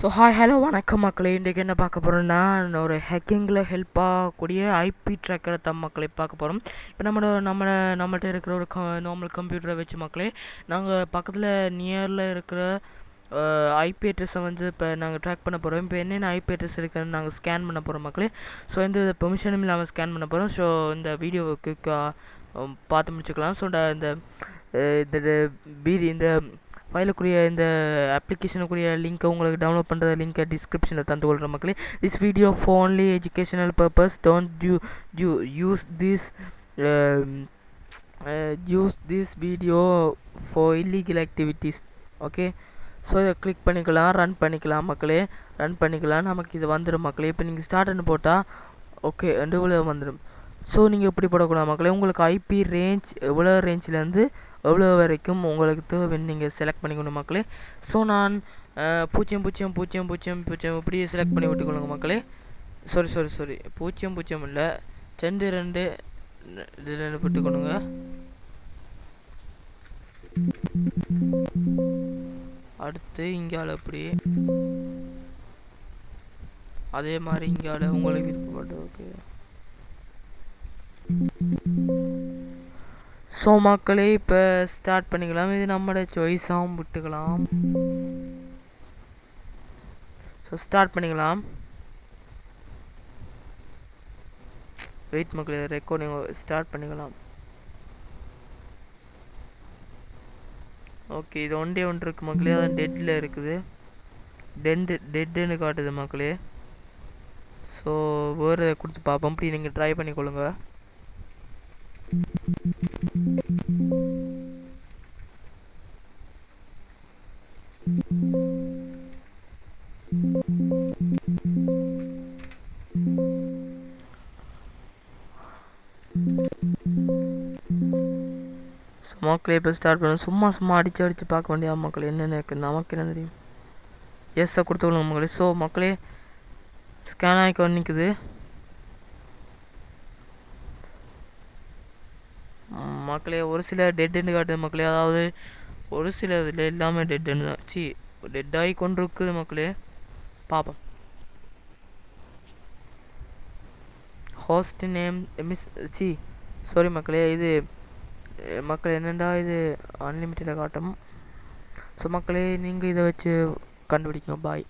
So hi hello வணக்கம் மக்களே. இன்றைக்கு என்ன பார்க்க போகிறோம்னா ஒரு ஹேக்கிங்கில் ஹெல்ப் ஆகக்கூடிய ஐபி ட்ராக்கரை தம் மக்களை பார்க்க போகிறோம் இப்போ நம்மளோட நம்ம நம்மகிட்ட இருக்கிற ஒரு க நார்மல் கம்ப்யூட்டரை வச்சு மக்களே நாங்கள் பக்கத்தில் நியரில் இருக்கிற ஐபி அட்ரஸை வந்து இப்போ நாங்கள் ட்ராக் பண்ண போகிறோம் இப்போ என்னென்ன ஐபி அட்ரஸ் இருக்குன்னு நாங்கள் ஸ்கேன் பண்ண போகிறோம் மக்களே. ஸோ எந்த வித பெர்மிஷனும் இல்லாமல் ஸ்கேன் பண்ண போகிறோம் ஸோ இந்த வீடியோவுக்கு பார்த்து முடிச்சுக்கலாம். ஸோ இந்த இந்த பீடி இந்த ஃபைலுக்குரிய இந்த அப்ளிகேஷனுக்குரிய லிங்க்கை உங்களுக்கு டவுன்லோட் பண்ணுற லிங்க்கை டிஸ்கிரிப்ஷனில் தந்து கொள்கிற மக்களே. This video for only educational purpose don't you do use this use this video for illegal activities okay so இதை கிளிக் பண்ணிக்கலாம் ரன் பண்ணிக்கலாம் மக்களே. ரன் பண்ணிக்கலாம். நமக்கு இது வந்துடும் மக்களே. இப்போ நீங்கள் ஸ்டார்ட்னு போட்டால் ஓகே ரெண்டு வந்துடும் ஸோ நீங்கள் எப்படி போடக்கூடாது மக்களே. உங்களுக்கு ஐபி ரேஞ்ச் எவ்வளோ ரேஞ்சிலேருந்து எவ்வளோ வரைக்கும் உங்களுக்கு தேவைன்னு நீங்கள் செலக்ட் பண்ணிக்கணும் மக்களே. ஸோ நான் பூஜ்ஜியம் பூஜ்ஜியம் பூஜ்ஜியம் பூஜ்ஜியம் பூஜ்ஜியம் இப்படி செலக்ட் பண்ணி விட்டுக்கொள்ளுங்க மக்களே. சாரி சாரி சாரி பூஜ்ஜியம் பூஜ்ஜியம் இல்லை. ரெண்டு ரெண்டு ரெண்டு விட்டுக்கொள்ளுங்க அடுத்து இங்கால எப்படி அதே மாதிரி இங்கால உங்களுக்கு விருப்பப்பட்ட ஓகே ஸோ மக்களே இப்போ ஸ்டார்ட் பண்ணிக்கலாம். இது நம்மளோட சாய்ஸாகவும் விட்டுக்கலாம். ஸோ ஸ்டார்ட் பண்ணிக்கலாம். வெயிட் மக்களே ரெக்கார்டிங் ஸ்டார்ட் பண்ணிக்கலாம். ஓகே இது ஒன்றே ஒன்று இருக்குது மக்களே. அது டெட்டில் இருக்குது. டென்டு டெட்டுன்னு காட்டுது மக்களே. ஸோ வேறு கொடுத்து பார்ப்போம். இப்படி நீங்கள் ட்ரை பண்ணிக்கொள்ளுங்கள் மக்களே இப்போ ஸ்டார்ட் பண்ண சும்மா சும்மா அடித்து அடித்து பார்க்க வேண்டிய மக்கள் என்னென்ன இருக்குது நமக்கு என்ன தெரியும்? எஸ்ஸை கொடுத்துக்கணும் மக்களே. ஸோ மக்களே ஸ்கேன் ஆகி நிற்குது மக்களே ஒரு சில டெட்டுன்னு காட்டுது மக்களே. அதாவது ஒரு சில இதில் எல்லாமே டெட்டுன்னு தான். சி டெட்டாகி கொண்டு இருக்குது மக்களே. பார்ப்போம் host name miss C sorry மக்களே. இது மக்கள் என்னெண்டா இது? அன்லிமிட்டடாக காட்டும் ஸோ மக்களே நீங்கள் இதை வச்சு கண்டுபிடிக்கும் பாய்